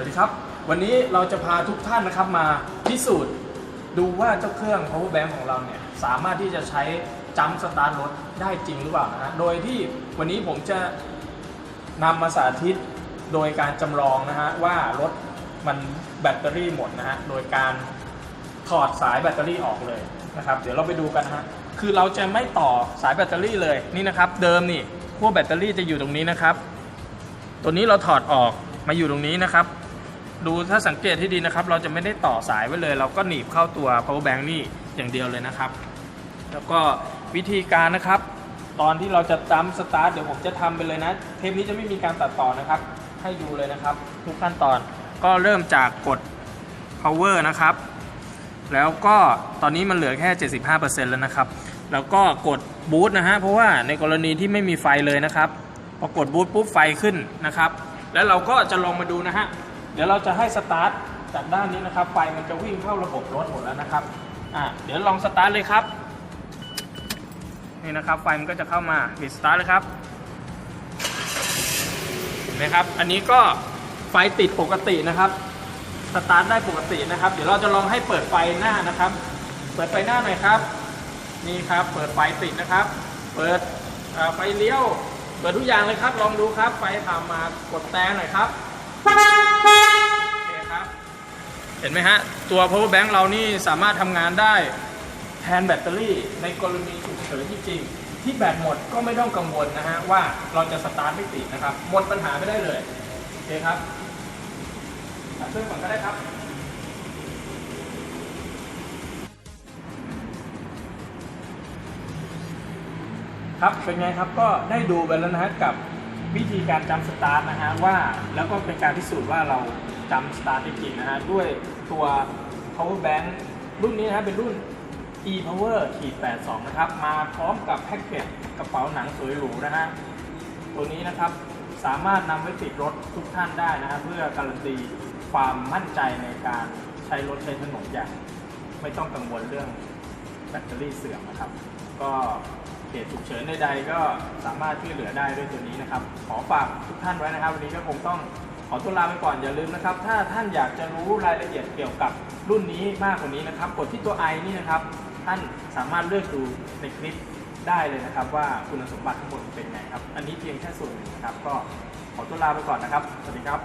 วัสดีครับ วันนี้เราจะพาทุกท่านนะครับมาพิสูจน์ดูว่าเจ้าเครื่อง power bank ของเราเนี่ยสามารถที่จะใช้จัมป์สตาร์ทรถได้จริงหรือเปล่านะฮะโดยที่วันนี้ผมจะนำมาสาธิตโดยการจำลองนะฮะว่ารถมันแบตเตอรี่หมดนะฮะโดยการถอดสายแบตเตอรี่ออกเลยนะครับ เดี๋ยวเราไปดูกันฮะคือเราจะไม่ต่อสายแบตเตอรี่เลยนี่นะครับ เดิมนี่ขั้วแบตเตอรี่จะอยู่ตรงนี้นะครับ ตัวนี้เราถอดออกมาอยู่ตรงนี้นะครับ ดูถ้าสังเกตที่ดีนะครับ เราจะไม่ได้ต่อสายไว้เลย เราก็หนีบเข้าตัว power bank นี่อย่างเดียวเลยนะครับ แล้วก็วิธีการนะครับ ตอนที่เราจะจัมสตาร์ทเดี๋ยวผมจะทำไปเลยนะ เทปนี้จะไม่มีการตัดต่อนะครับ ให้ดูเลยนะครับ ทุกขั้นตอนก็เริ่มจากกด power นะครับ แล้วก็ตอนนี้มันเหลือแค่ 75%แล้วนะครับ แล้วก็กดบูตนะฮะเพราะว่าในกรณีที่ไม่มีไฟเลยนะครับพอกดบูตปุ๊บไฟขึ้นนะครับ แล้วเราก็จะลองมาดูนะฮะ เดี๋ยวเราจะให้สตาร์ทจากด้านนี้นะครับ ไฟมันจะวิ่งเข้าระบบรถหมดแล้วนะครับอะเดี๋ยวลองสตาร์ทเลยครับ นี่นะครับ ไฟมันก็จะเข้ามาปิดสตาร์ทเลยครับเห็นไหมครับ อันนี้ก็ไฟติดปกตินะครับสตาร์ทได้ปกตินะครับ เดี๋ยวเราจะลองให้เปิดไฟหน้านะครับ เปิดไฟหน้าหน่อยครับ นี่ครับ เปิดไฟติดนะครับ เปิดไฟเลี้ยว เปิดทุกอย่างเลยครับ ลองดูครับ ไฟทำมากดแต่หน่อยครับ เห็นไหมฮะ ตัว power bank เรานี่สามารถทำงานได้แทนแบตเตอรี่ ในกรณีฉุกเฉินที่จริง ที่แบตหมดก็ไม่ต้องกังวลนะฮะ ว่าเราจะสตาร์ทไม่ติดนะครับ หมดปัญหาไม่ได้เลย โอเคครับตัดเครื่องก่อนก็ได้ครับครับ เป็นไงครับ ก็ได้ดูไปแล้วนะฮะกับวิธีการจำสตาร์ทนะฮะว่า แล้วก็เป็นการพิสูจน์ว่าเรา จำสตาร์ทจริงนะฮะด้วยตัว power bank รุ่นนี้นะฮะเป็นรุ่น e power ขีด82 นะครับ มาพร้อมกับแพ็กเกจกระเป๋าหนังสวยหรูนะฮะตัวนี้นะครับสามารถนำไว้ติดรถทุกท่านได้นะฮะเพื่อการันตีความมั่นใจในการใช้รถใช้ถนนอย่าง ไม่ต้องกังวลเรื่องแบตเตอรี่เสื่อมนะครับ ก็เหตุฉุกเฉินใดๆก็สามารถช่วยเหลือได้ด้วยตัวนี้นะครับ ขอฝากทุกท่านไว้นะครับ วันนี้ก็คงต้อง ขอตัวลาไปก่อนอย่าลืมนะครับ ถ้าท่านอยากจะรู้รายละเอียดเกี่ยวกับรุ่นนี้มากกว่านี้นะครับ กดที่ตัว i นี่นะครับ ท่านสามารถเลือกดูในคลิปได้เลยนะครับ ว่าคุณสมบัติทั้งหมดเป็นไงครับ อันนี้เพียงแค่ส่วนหนึ่งนะครับ ก็ขอตัวลาไปก่อนนะครับ สวัสดีครับ